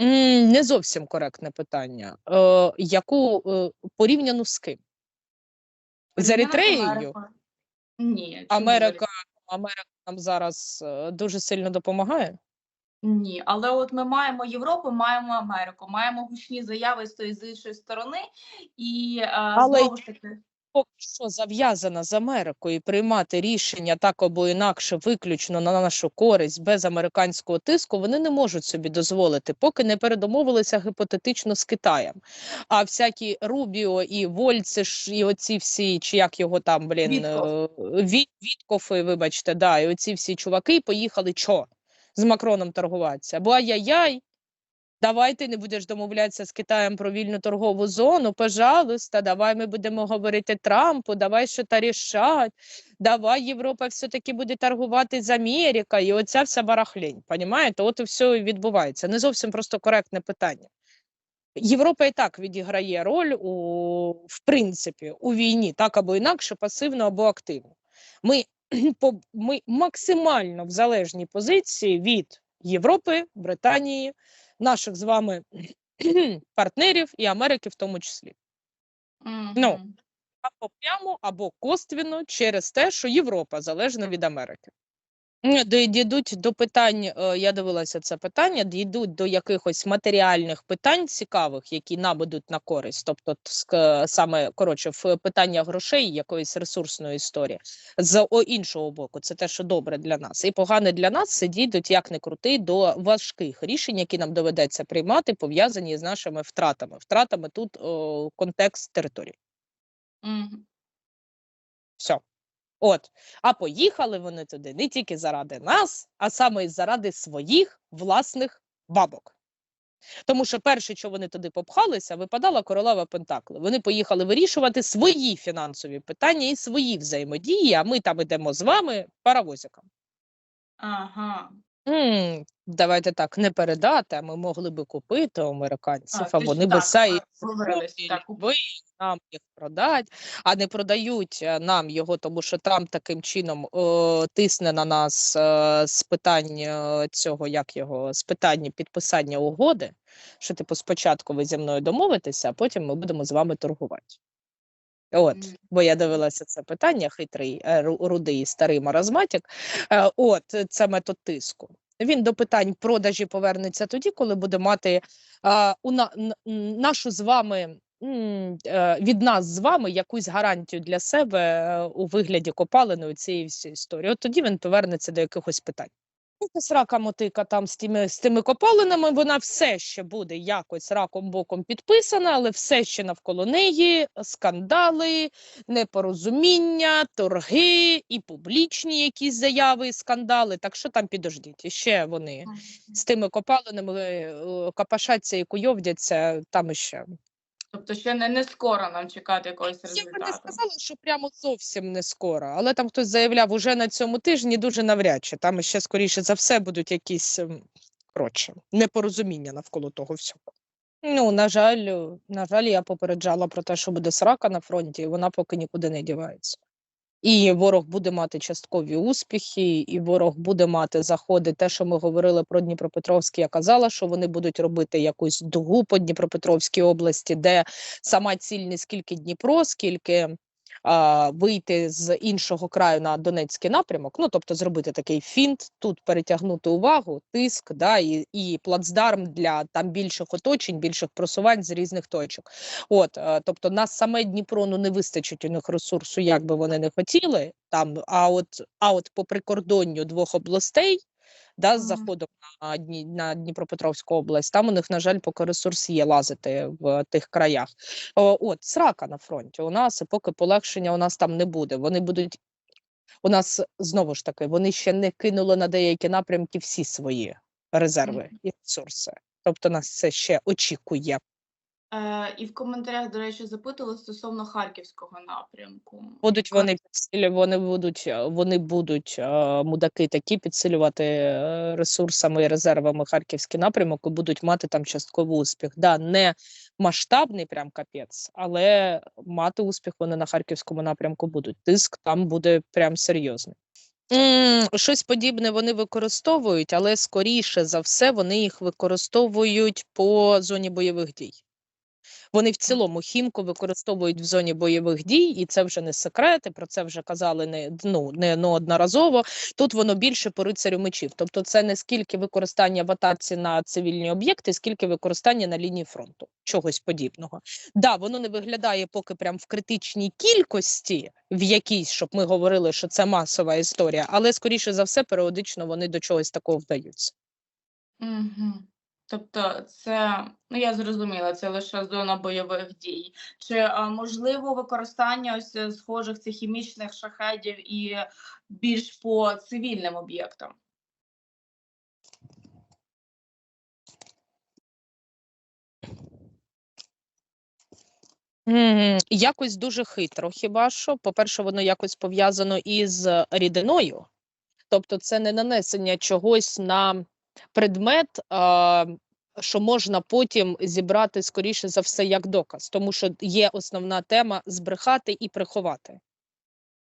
Не зовсім коректне питання. Е, яку е, порівняно з ким? З Еритреєю? Ні. Америка, Америка нам зараз е, дуже сильно допомагає. Ні, але от ми маємо Європу, маємо Америку, маємо гучні заяви з тої з іншої сторони, і е, Але знову ж таки. Поки що зав'язана з Америкою приймати рішення так або інакше, виключно на нашу користь без американського тиску, вони не можуть собі дозволити, поки не передомовилися гіпотетично з Китаєм. А всякі Рубіо і Вольци ж, і оці всі, чи як його там, блін, Вітков. е, Віткофи, вибачте, да, і оці всі чуваки поїхали чо? З Макроном торгуватися. Бо ай-яй-яй, Давай ти не будеш домовлятися з Китаєм про вільну торгову зону, пожалуйста, давай ми будемо говорити Трампу, давай що то рішать, давай Європа все-таки буде торгувати з Америкою, і оця вся барахлень, понімаєте? От і все відбувається. Не зовсім просто коректне питання. Європа і так відіграє роль у, в принципі у війні, так або інакше, пасивно або активно. Ми, по- ми максимально в залежній позиції від Європи, Британії, наших з вами партнерів і Америки в тому числі. Ну, Або прямо, або коствіно через те, що Європа залежна від Америки. Дійдуть до питань, е, я дивилася це питання, дійдуть до якихось матеріальних питань цікавих, які нам будуть на користь, тобто саме коротше, в питання грошей, якоїсь ресурсної історії. З іншого боку, це те, що добре для нас, і погане для нас, це дійдуть як не крути до важких рішень, які нам доведеться приймати, пов'язані з нашими втратами. Втратами тут о, контекст території. Мгм. Все. От. А поїхали вони туди не тільки заради нас, а саме і заради своїх власних бабок. Тому що перше, що вони туди попхалися, випадала королева Пентакли. Вони поїхали вирішувати свої фінансові питання і свої взаємодії, а ми там ідемо з вами паровозиком. Ага. М, давайте так, не передати, а ми могли би купити у американців, А, а вони би так, ви нам їх продать, а не продають е, нам його, тому що Трамп таким чином е, тисне на нас е, з питань е, цього, як його з питання підписання угоди. Що, типу, спочатку ви зі мною домовитеся, а потім ми будемо з вами торгувати. От, бо я дивилася це питання, хитрий, е, рудий старий маразматик. Е, От, це метод тиску. Він до питань продажі повернеться тоді, коли буде мати а, у на, нашу з вами е, від нас з вами якусь гарантію для себе у вигляді копалини цієї всієї історії. От тоді він повернеться до якихось питань. Срака мотика там з тими, з тими копалинами, вона все ще буде якось раком боком підписана, але все ще навколо неї скандали, непорозуміння, торги і публічні якісь заяви, і скандали. Так що там підождіть, ще вони з тими копалинами е, копашаться і куйовдяться там іще. Тобто ще не, не скоро нам чекати якогось Я б не результату. сказала, що прямо зовсім не скоро, але там хтось заявляв уже на цьому тижні дуже навряд чи там ще скоріше за все будуть якісь ем, коротше непорозуміння навколо того всього. Ну, на жаль, на жаль, я попереджала про те, що буде срака на фронті, і вона поки нікуди не дівається. І ворог буде мати часткові успіхи, і ворог буде мати заходи. Те, що ми говорили про Дніпропетровський, я казала, що вони будуть робити якусь дугу по Дніпропетровській області, де сама ціль скільки Дніпро, скільки вийти з іншого краю на Донецький напрямок. Ну тобто зробити такий фінт, тут перетягнути увагу, тиск, да, і, і плацдарм для там більших оточень, більших просувань з різних точок. От, е, тобто, на саме Дніпро ну, не вистачить у них ресурсу, як би вони не хотіли. Там, а от, а от по прикордонню двох областей, да, з заходом на, Дні, на Дніпропетровську область, там у них, на жаль, поки ресурс є лазити в тих краях. О, от, срака на фронті у нас, і поки полегшення у нас там не буде. Вони будуть. У нас знову ж таки, вони ще не кинули на деякі напрямки всі свої резерви і ресурси. Тобто нас це ще очікує. Е, і в коментарях, до речі, запитували стосовно харківського напрямку. Будуть вони підсилю, вони будуть, е, вони будуть е, мудаки такі підсилювати е, ресурсами і резервами харківський напрямок і будуть мати там частковий успіх. Да, не масштабний прям капець, але мати успіх вони на харківському напрямку будуть. Тиск там буде прям серйозний. Щось подібне вони використовують, але скоріше за все вони їх використовують по зоні бойових дій. Вони в цілому хімку використовують в зоні бойових дій, і це вже не секрет, і про це вже казали не ну не неодноразово. Тут воно більше по рицарю мечів. Тобто, це не скільки використання в атаці на цивільні об'єкти, скільки використання на лінії фронту, чогось подібного. Да, воно не виглядає поки прям в критичній кількості, в якійсь, щоб ми говорили, що це масова історія, але скоріше за все, періодично вони до чогось такого вдаються. Угу. Тобто, це ну я зрозуміла, це лише зона бойових дій. Чи а, можливо використання ось е, схожих цих хімічних шахедів і більш по цивільним об'єктам? Якось дуже хитро, хіба що. По-перше, воно якось пов'язано із рідиною. Тобто, це не нанесення чогось на предмет, що можна потім зібрати, скоріше за все, як доказ, тому що є основна тема збрехати і приховати.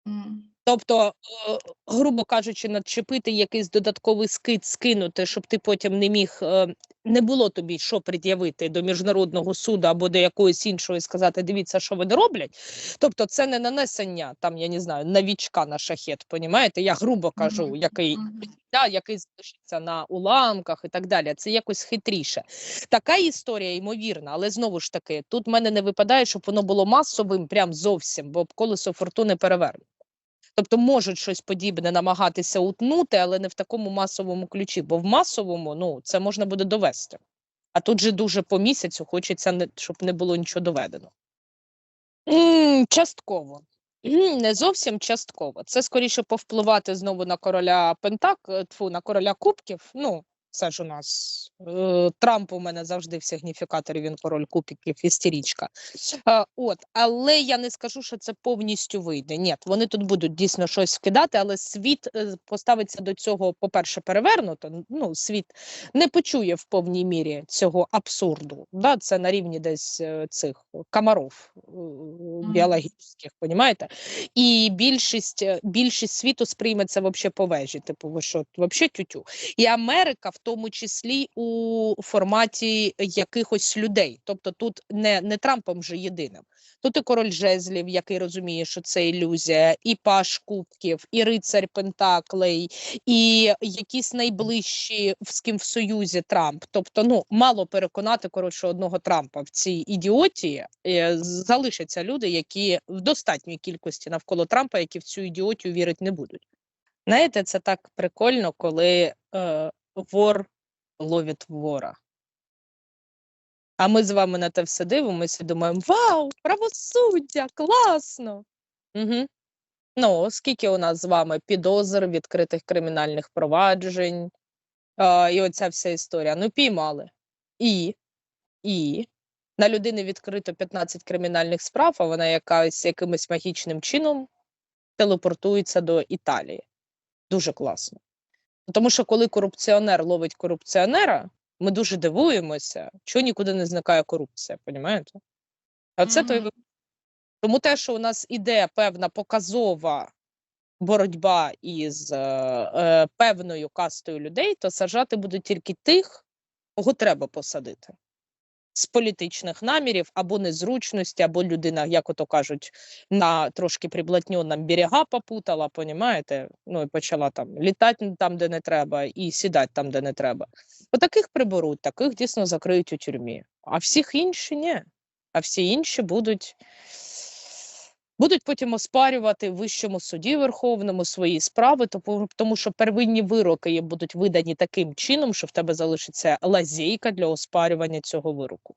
М. Тобто, е, грубо кажучи, надчепити якийсь додатковий скид, скинути, щоб ти потім не міг, е, не було тобі що пред'явити до міжнародного суду або до якоїсь іншої сказати, дивіться, що вони роблять. Тобто, це не нанесення там, я не знаю, навічка на шахет, понімаєте? Я грубо кажу, який да, який залишиться на уламках і так далі. Це якось хитріше. Така історія ймовірна, але знову ж таки, тут в мене не випадає, щоб воно було масовим, прям зовсім, бо колесо фортуни переверне. Тобто можуть щось подібне намагатися утнути, але не в такому масовому ключі, бо в масовому ну це можна буде довести. А тут же дуже по місяцю хочеться, не, щоб не було нічого доведено. Частково. Не зовсім частково. Це скоріше повпливати знову на короля Пентак, тфу, на короля Кубків. Ну, це ж у нас е, Трамп у мене завжди в сигніфікаторі, він король кубків, істерічка. Е, от, але я не скажу, що це повністю вийде. Ні, вони тут будуть дійсно щось вкидати, але світ е, поставиться до цього, по-перше, перевернуто. Ну, світ не почує в повній мірі цього абсурду. Да? Це на рівні десь цих комаров біологічних, понімаєте? І більшість, більшість світу сприйме це вообще по вежі. Типу, ви що, вообще тютю. І Америка, в тому числі у форматі якихось людей. Тобто тут не, не Трампом же єдиним. Тут і король жезлів, який розуміє, що це ілюзія, і паш кубків, і рицарь Пентаклей, і якісь найближчі з ким в союзі Трамп. Тобто, ну мало переконати коротше одного Трампа в цій ідіотії. Е, Залишаться люди, які в достатній кількості навколо Трампа, які в цю ідіотію вірити не будуть. Знаєте, це так прикольно, коли е, вор ловить вора. А ми з вами на те все дивимося і думаємо: Вау, правосуддя, класно! Угу. Ну, скільки у нас з вами підозр, відкритих кримінальних проваджень, а, і оця вся історія. Ну, піймали. І, і на людини відкрито 15 кримінальних справ, а вона якась якимось магічним чином телепортується до Італії. Дуже класно. Тому що коли корупціонер ловить корупціонера, ми дуже дивуємося, чого нікуди не зникає корупція, понімаєте? А це той Мгм. ви- тому те, що у нас іде певна показова боротьба із е, е, певною кастою людей, то сажати будуть тільки тих, кого треба посадити. З політичних намірів або незручності, або людина, як ото кажуть, на трошки приблотньонном берега попутала, понімаєте? Ну і почала там літати там, де не треба, і сідати там, де не треба. Отаких приберуть, таких дійсно закриють у тюрмі. А всіх інші ні. А всі інші будуть, будуть потім оспарювати в вищому суді Верховному свої справи, тому, що первинні вироки будуть видані таким чином, що в тебе залишиться лазейка для оспарювання цього вироку.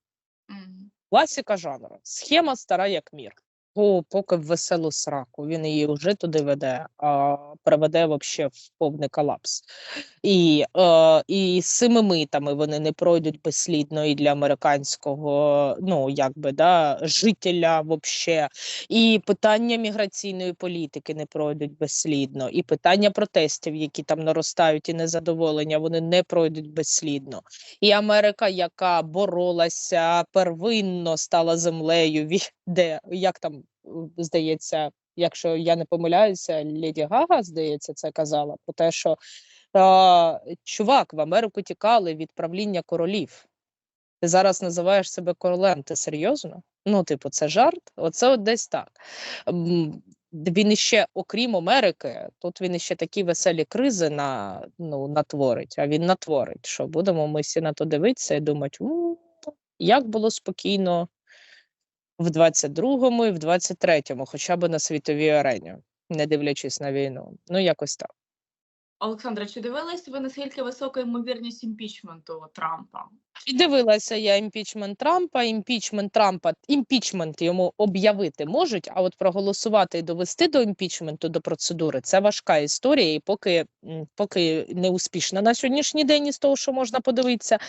Класіка жанру. Схема стара як мір. О, поки в веселу сраку. Він її вже туди веде, а приведе вообще в повний колапс. І, е, і з цими митами вони не пройдуть безслідно і для американського, ну якби да, жителя вообще. І питання міграційної політики не пройдуть безслідно, і питання протестів, які там наростають, і незадоволення, вони не пройдуть безслідно. І Америка, яка боролася первинно, стала землею, де як там здається, якщо я не помиляюся, Леді Гага, здається, це казала про те, що а, чувак, в Америку тікали від правління королів. Ти зараз називаєш себе королем. Ти серйозно? Ну, типу, це жарт? Оце от десь так. Він іще, окрім Америки, тут він іще такі веселі кризи на, ну, натворить, а він натворить. Що будемо ми всі на то дивитися і думати, як було спокійно в 22-му і в 23-му, хоча б на світовій арені, не дивлячись на війну. Ну, якось так. Олександра, чи дивились ви наскільки висока ймовірність імпічменту Трампа? І дивилася я імпічмент Трампа. Імпічмент Трампа, імпічмент йому об'явити можуть, а от проголосувати і довести до імпічменту до процедури це важка історія, і поки, поки не успішна на сьогоднішній день із того, що можна подивитися.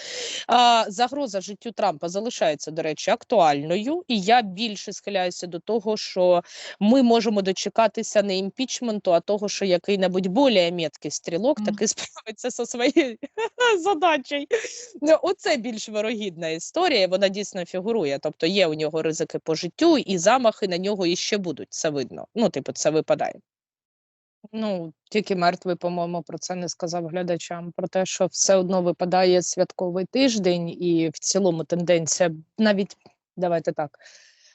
А, загроза життю Трампа залишається, до речі, актуальною, і я більше схиляюся до того, що ми можемо дочекатися не імпічменту, а того, що який-небудь більш меткий стрілок таки справиться зі своєю задачею. Ну, Оце більш вирогідна історія. Вона дійсно фігурує. Тобто є у нього ризики по життю, і замахи на нього іще будуть. Це видно. Ну, типу, це випадає. Ну, тільки мертвий, по-моєму, про це не сказав глядачам. Про те, що все одно випадає святковий тиждень, і в цілому тенденція навіть давайте так,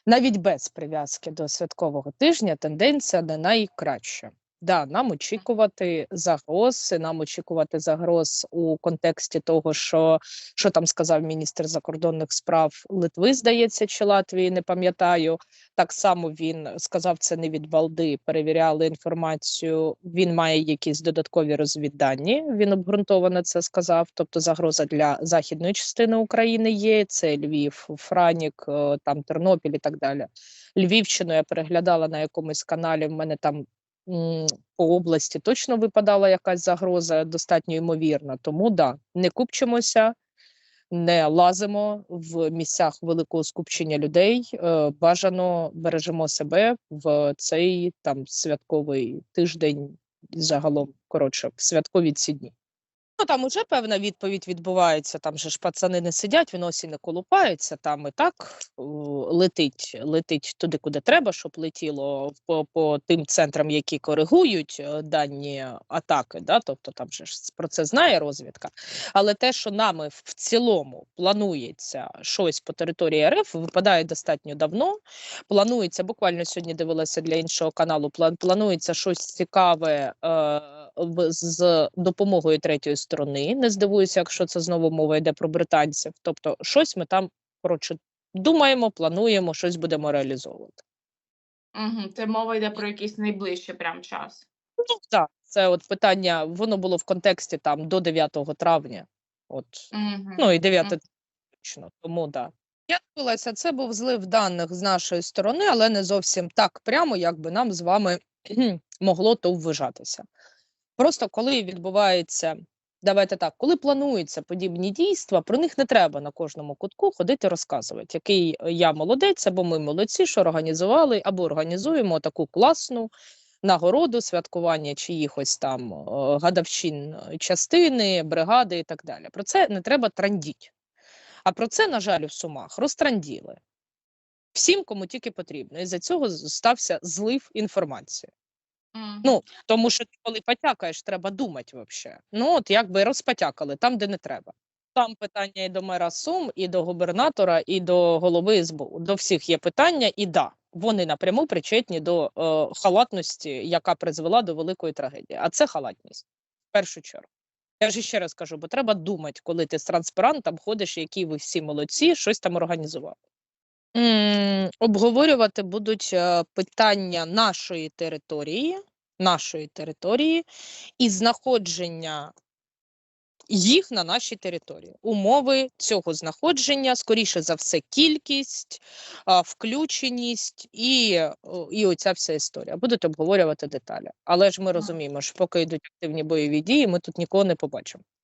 навіть без прив'язки до святкового тижня, тенденція не найкраща. Да, нам очікувати загроз, нам очікувати загроз у контексті того, що, що там сказав міністр закордонних справ Литви, здається, чи Латвії, не пам'ятаю. Так само він сказав це не від балди, перевіряли інформацію. Він має якісь додаткові розвіддані. Він обґрунтовано це сказав. Тобто загроза для західної частини України є. Це Львів, Франік, е, там Тернопіль і так далі. Львівщину я переглядала на якомусь каналі. В мене там по області точно випадала якась загроза, достатньо ймовірна. Тому да, не купчимося, не лазимо в місцях великого скупчення людей. Е, бажано бережемо себе в цей там святковий тиждень, загалом коротше, в святкові ці дні. Ну там уже певна відповідь відбувається. Там же ж пацани не сидять, в носі не колупаються. Там і так летить, летить туди, куди треба, щоб летіло по, по тим центрам, які коригують е, дані атаки. Да? Тобто там же ж про це знає розвідка. Але те, що нами в цілому планується щось по території РФ, випадає достатньо давно. Планується буквально сьогодні дивилася для іншого каналу. план- Планується щось цікаве е, з допомогою третьої сторони. Не здивуюся, якщо це знову мова йде про британців. Тобто, щось ми там коротше думаємо, плануємо, щось будемо реалізовувати. Угу. Це мова йде про якийсь найближчий прям час. Ну так, це от питання. Воно було в контексті там до 9 травня. От Угу. Ну і 9 точно, тому да. Я дивилася, це був злив даних з нашої сторони, але не зовсім так прямо, як би нам з вами могло то вважатися. Просто коли відбувається, давайте так, коли плануються подібні дійства, про них не треба на кожному кутку ходити розказувати, який е, я молодець, або ми молодці, що організували, або організуємо таку класну нагороду, святкування чиїхось там гадавчин е, частини, бригади і так далі. Про це не треба трандіть. А про це, на жаль, в Сумах розтранділи. Всім, кому тільки потрібно. І за цього стався злив інформації. Ну, тому що ти коли потякаєш, треба думати взагалі. Ну, от якби розпотякали там, де не треба. Там питання і до мера Сум, і до губернатора, і до голови СБУ. До всіх є питання, і да, вони напряму причетні до е, халатності, яка призвела до великої трагедії. А це халатність в першу чергу. Я ж ще раз кажу, бо треба думати, коли ти з транспарантом ходиш, які ви всі молодці, щось там організували. Обговорювати будуть е, питання нашої території, нашої території і знаходження їх на нашій території. Умови цього знаходження, скоріше за все, кількість, включеність і, і оця вся історія. Будуть обговорювати деталі. Але ж ми розуміємо, що поки йдуть активні бойові дії, ми тут нікого не побачимо.